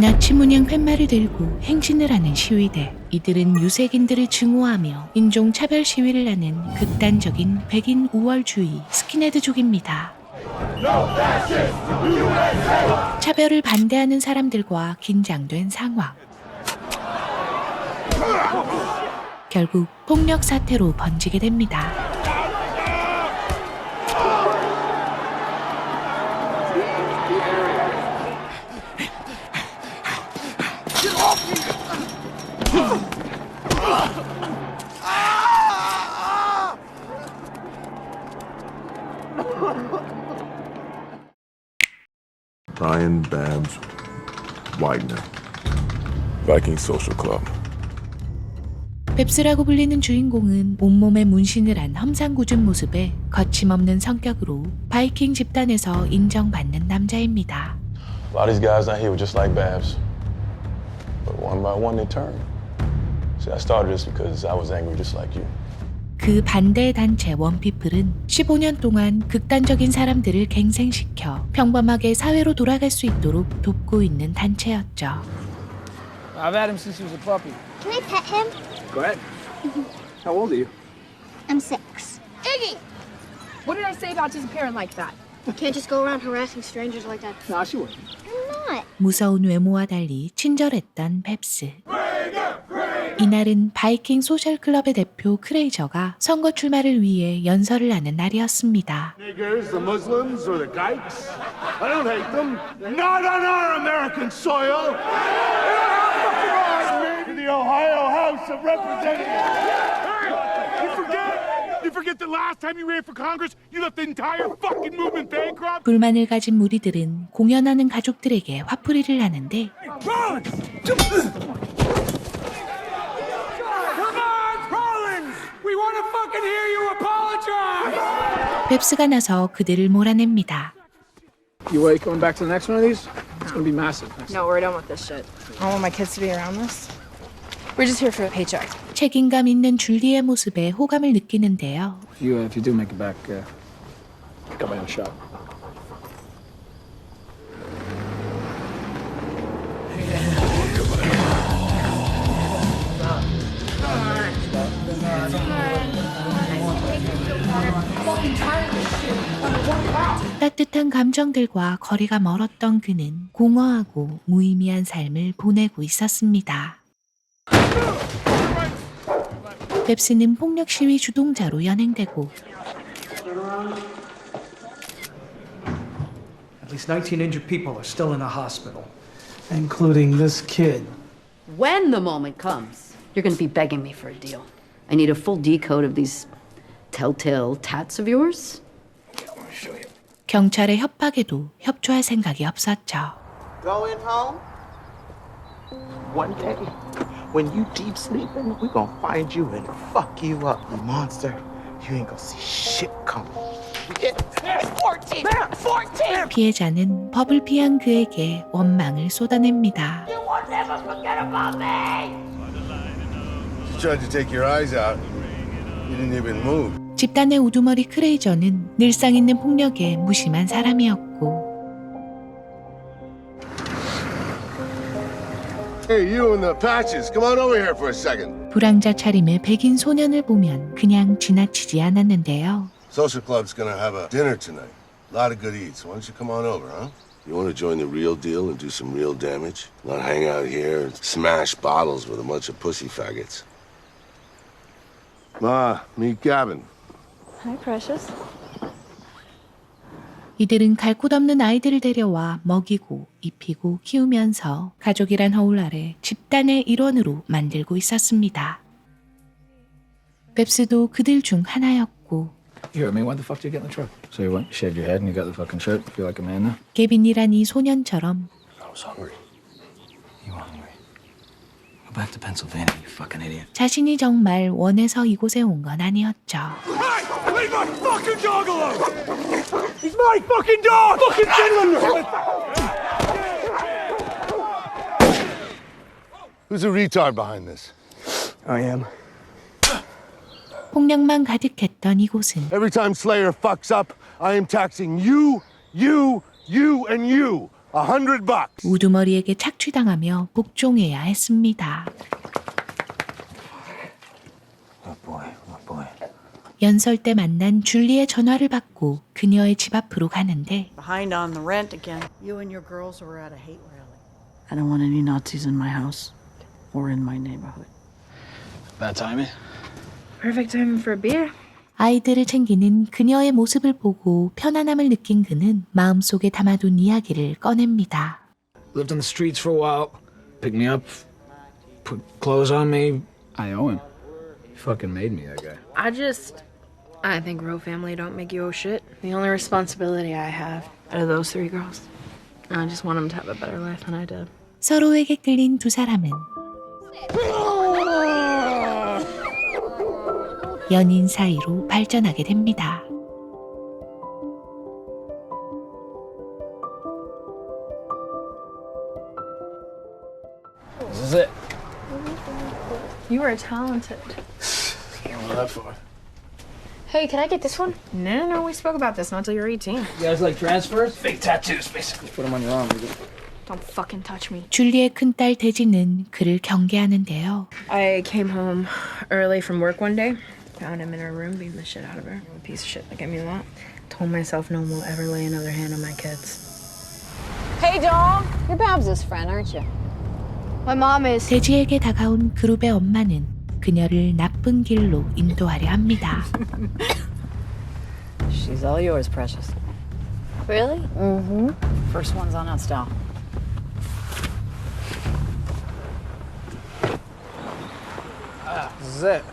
나치 문양 팻말을 들고 행진을 하는 시위대. 이들은 유색인들을 증오하며 인종 차별 시위를 하는 극단적인 백인 우월주의 스킨헤드족입니다. 차별을 반대하는 사람들과 긴장된 상황. 결국 폭력 사태로 번지게 됩니다. Brian Babs Wagner. Viking Social Club. 뱁스라고 불리는 주인공은 온몸에 문신을 한 험상궂은 모습에 거침없는 성격으로 바이킹 집단에서 인정받는 남자입니다. A lot of these guys out here were just like Babs. But one by one they turned. See, I started this because I was angry just like you. 그 반대 단체 원피플은 15년 동안 극단적인 사람들을 갱생시켜 평범하게 사회로 돌아갈 수 있도록 돕고 있는 단체였죠. I've had him since he was a puppy. Can I pet him? Go ahead. How old are you? I'm six. Iggy! What did I say about disappearing like that? You can't just go around harassing strangers like that. Nah, she wouldn't. I'm not. 무서운 외모와 달리 친절했던 펩스. 이날은 바이킹 소셜클럽의 대표 크레이저가 선거 출마를 위해 연설을 하는 날이었습니다. niggers, the Muslims, or the. I don't hate them. Not on our American soil. To the Ohio House of Representatives. 불만을 가진 무리들은 공연하는 가족들에게 화풀이를 하는데 Come on, Collins! We want to fucking hear you apologize! 펩스가 나서 그들을 몰아냅니다. You uh, coming back to the next one of these? It's gonna be massive. No, we're done with this shit. I don't want my kids to be around this. We're just here for a paycheck. 책임감 있는 줄리의 모습에 호감을 느끼는데요. You uh, if you do make it back, uh, got my own shop. 따뜻한 감정들과 거리가 멀었던 그는 공허하고 무의미한 삶을 보내고 있었습니다. 펩스는 폭력 시위 주동자로 연행되고 At least 19 injured people are still in the hospital. including this kid. When the moment comes, you're going to be begging me for a deal. I need a full decode of these telltale tats of yours. 경찰의 협박에도 협조할 생각이 없었죠. Going home? One day, when you deep sleeping, we gonna find you and fuck you up. You monster, you ain't gonna see shit coming. Yeah, 14! 14! 피해자는 법을 피한 그에게 원망을 쏟아냅니다. You tried to take your eyes out. You didn't even move. 집단의 우두머리 크레이저는 늘상 있는 폭력에 무심한 사람이었고 Hey, you and the patches, come on over here for a second. 불황자 차림의 백인 소년을 보면 그냥 지나치지 않았는데요. Social club's gonna have a dinner tonight. A lot of good eats. Why don't you come on over, huh? You want to join the real deal and do some real damage? Not hang out here and smash bottles with a bunch of pussy faggots. Ma, meet Gavin. Hi, precious. 이들은 갈 곳 없는 아이들을 데려와 먹이고 입히고 키우면서 가족이란 허울 아래 집단의 일원으로 만들고 있었습니다. 뱁스도 그들 중 하나였고 Here, I mean, why the fuck did you get in the truck? So you went, shaved your head, and you got the fucking shirt. Feel like a man now? 개빈이란 이 소년처럼 I was hungry. You are hungry. Go back to Pennsylvania, you fucking idiot. 자신이 정말 원해서 이곳에 온 건 아니었죠. Hey! Leave my fucking dog alone! He's my fucking dog! Fucking gentleman! Who's a retard behind this? I am. 폭력만 가득했던 이곳은 Every time Slayer fucks up, I am taxing you, you, you, and you A hundred bucks. 우두머리에게 착취당하며 복종해야 했습니다. What boy? What boy? 연설 때 만난 줄리의 전화를 받고 그녀의 집 앞으로 가는데 Behind on the rent again. You and your girls were at a hate rally. I don't want any Nazis in my house or in my neighborhood. Bad timing? Perfect time for a beer. 아이들을 챙기는 그녀의 모습을 보고 편안함을 느낀 그는 마음속에 담아둔 이야기를 꺼냅니다. Lived on the streets for a while. Picked me up, put clothes on me. I owe him. He fucking made me that guy. I just. I think real family don't make you owe shit. The only responsibility I have out of those three girls, I just want them to have a better life than I did. 서로에게 끌린 두 사람은 연인 사이로 발전하게 됩니다. This is it. You are talented. Can't go that far. Hey, can I get this one? No, no, we spoke about this not till you're 18. You guys like transfers? Fake tattoos, basically. Put them on your arm. dude. Don't fucking touch me. 줄리의 큰딸 데지는 그를 경계하는데요. I came home early from work one day, found him in her room beating the shit out of her. A piece of shit that gave me a lot. Told myself no one will ever lay another hand on my kids. Hey, doll. You're Babs' friend, aren't you? My mom is. 데지에게 다가온 그룹의 엄마는 그녀를 나쁜 길로 인도하려 합니다. She's all yours, precious. Really? Mm-hmm. First one's on us, doll. This is it.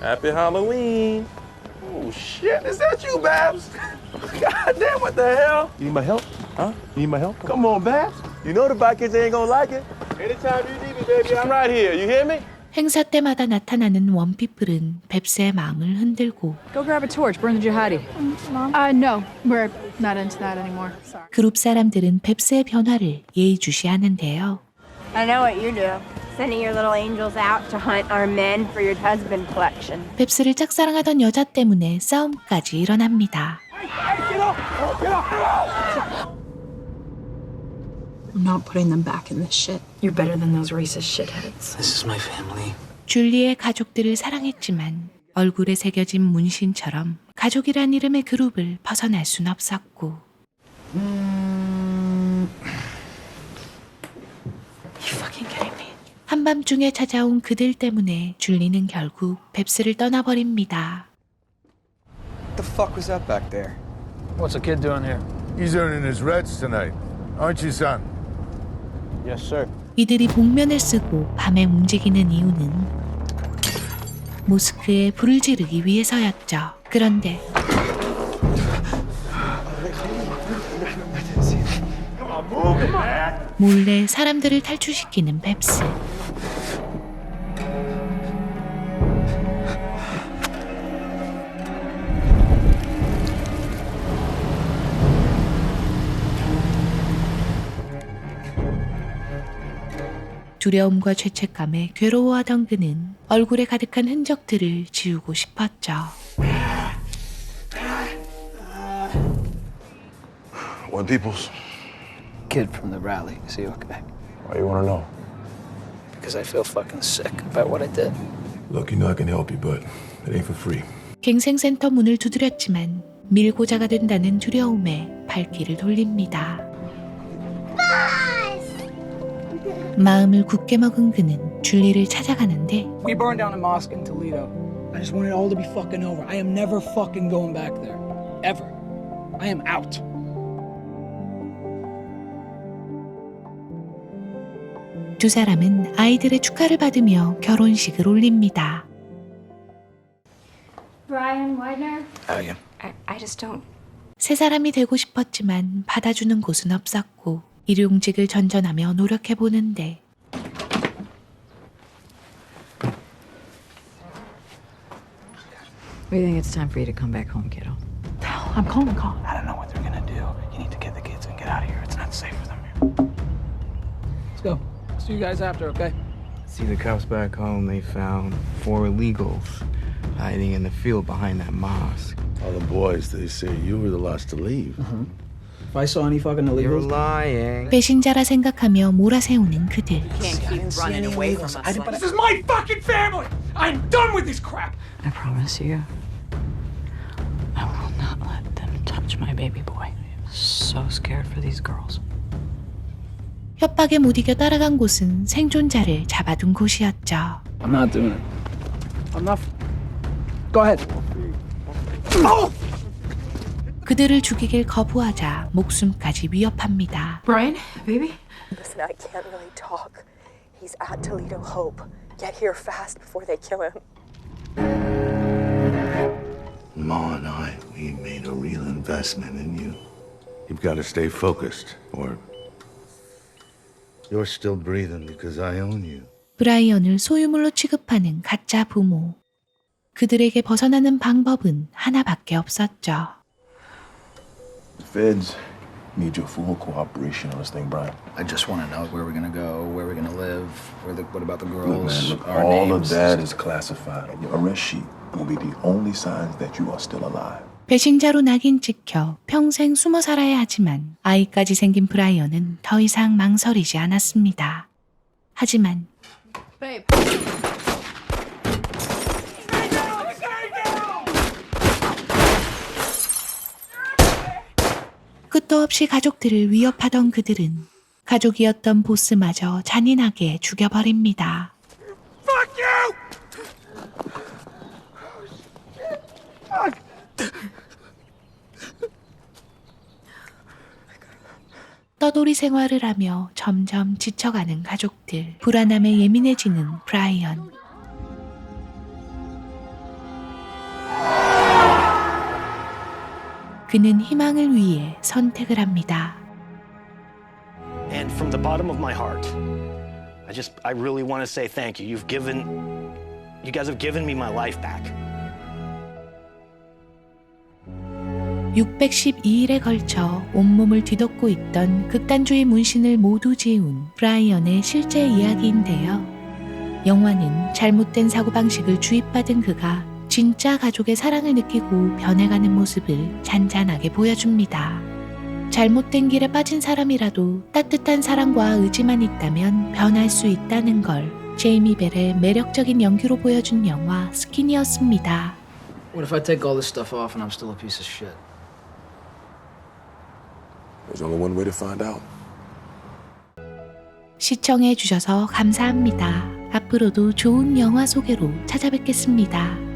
Happy Halloween. Oh shit, is that you, Babs? God damn, what the hell? You need my help? Huh? You need my help? Come on, Babs. You know the bike kids ain't gonna like it. Anytime you need me, baby, I'm right here. You hear me? 행사 때마다 나타나는 원피플은 뱁스의 마음을 흔들고 Go grab a torch, burn the jihadi. Uh, no, we're not into that anymore. Sorry. 그룹 사람들은 뱁스의 변화를 예의주시하는데요. I know what you do. Sending your little angels out to hunt our men for your husband collection. 뱁스를 짝사랑하던 여자 때문에 싸움까지 일어납니다. I'm not putting them back in this shit. You're better than those racist shitheads. This is my family. 줄리의 가족들을 사랑했지만 얼굴에 새겨진 문신처럼 가족이란 이름의 그룹을 벗어날 순 없었고 You fucking kidding me? 한밤중에 찾아온 그들 때문에 줄리는 결국 뱁스를 떠나버립니다. What the fuck was that back there? What's a kid doing here? He's earning his reds tonight, aren't you, son? 이들이 복면을 쓰고 밤에 움직이는 이유는 모스크에 불을 지르기 위해서였죠. 그런데 몰래 사람들을 탈출시키는 뱁스. 두려움과 죄책감에 괴로워하던 그는 얼굴에 가득한 흔적들을 지우고 싶었죠. One peoples. Kid from the rally. Is he okay? Why you wanna know? Because I feel fucking sick about what I did. Look, you know I can help you, but it ain't for free. 갱생센터 문을 두드렸지만 밀고자가 된다는 두려움에 발길을 돌립니다. 마음을 굳게 먹은 그는 줄리를 찾아가는데 We burned down a mosque in Toledo. I just want it all to be fucking over. I am never fucking going back there. Ever. I am out. 두 사람은 아이들의 축하를 받으며 결혼식을 올립니다. Brian Widener? I, I just don't. 세 사람이 되고 싶었지만 받아주는 곳은 없었고 일용직을 전전하며 노력해 보는데 We think it's time for you to come back home, kiddo. I'm calling, calling. I don't know what they're gonna do. You need to get the kids and get out of here. It's not safe for them here. Let's go. See you guys after, okay? See the cops back home, they found four illegals hiding in the field behind that mosque. All the boys, they say you were the last to leave. If I saw any fucking illegals, lying. 배신자라 생각하며 몰아세우는 그들. Can't keep running away from us. This is my fucking family. I'm done with this crap. I promise you, I will not let them touch my baby boy. So scared for these girls. 협박에 못 이겨 따라간 곳은 생존자를 잡아둔 곳이었죠. I'm not doing it. I'm not. Go ahead. 그들을 죽이길 거부하자 목숨까지 위협합니다. Brian, baby? Listen, I can't really talk. He's at Toledo Hope. Get here fast before they kill him. Ma and I, we made a real investment in you. You've got to stay focused, or you're still breathing because I own you. 브라이언을 소유물로 취급하는 가짜 부모. 그들에게 벗어나는 방법은 하나밖에 없었죠. Feds need your full cooperation on this thing, Brian. I just want to know where we're gonna go, where we're gonna live, where the, what about the Look, girls, man, look, our all names. of that is classified. Your arrest sheet will be the only signs that you are still alive. 배신자로 낙인 찍혀 평생 숨어 살아야 하지만 아이까지 생긴 브라이언은 더 이상 망설이지 않았습니다. 하지만 Babe. 끝도 없이 가족들을 위협하던 그들은 가족이었던 보스마저 잔인하게 죽여버립니다. 떠돌이 생활을 하며 점점 지쳐가는 가족들, 불안함에 예민해지는 브라이언. 그는 희망을 위해 선택을 합니다. And from the bottom of my heart, I just, I really want to say thank you. You've given, you guys have given me my life back. 612일에 걸쳐 온몸을 뒤덮고 있던 극단주의 문신을 모두 지운 브라이언의 실제 이야기인데요. 영화는 잘못된 사고방식을 주입받은 그가 진짜 가족의 사랑을 느끼고 변해가는 모습을 잔잔하게 보여줍니다. 잘못된 길에 빠진 사람이라도 따뜻한 사랑과 의지만 있다면 변할 수 있다는 걸 제이미 벨의 매력적인 연기로 보여준 영화 스킨이었습니다. What if I take all this stuff off and I'm still a piece of shit? There's only one way to find out. 시청해 주셔서 감사합니다. 앞으로도 좋은 영화 소개로 찾아뵙겠습니다.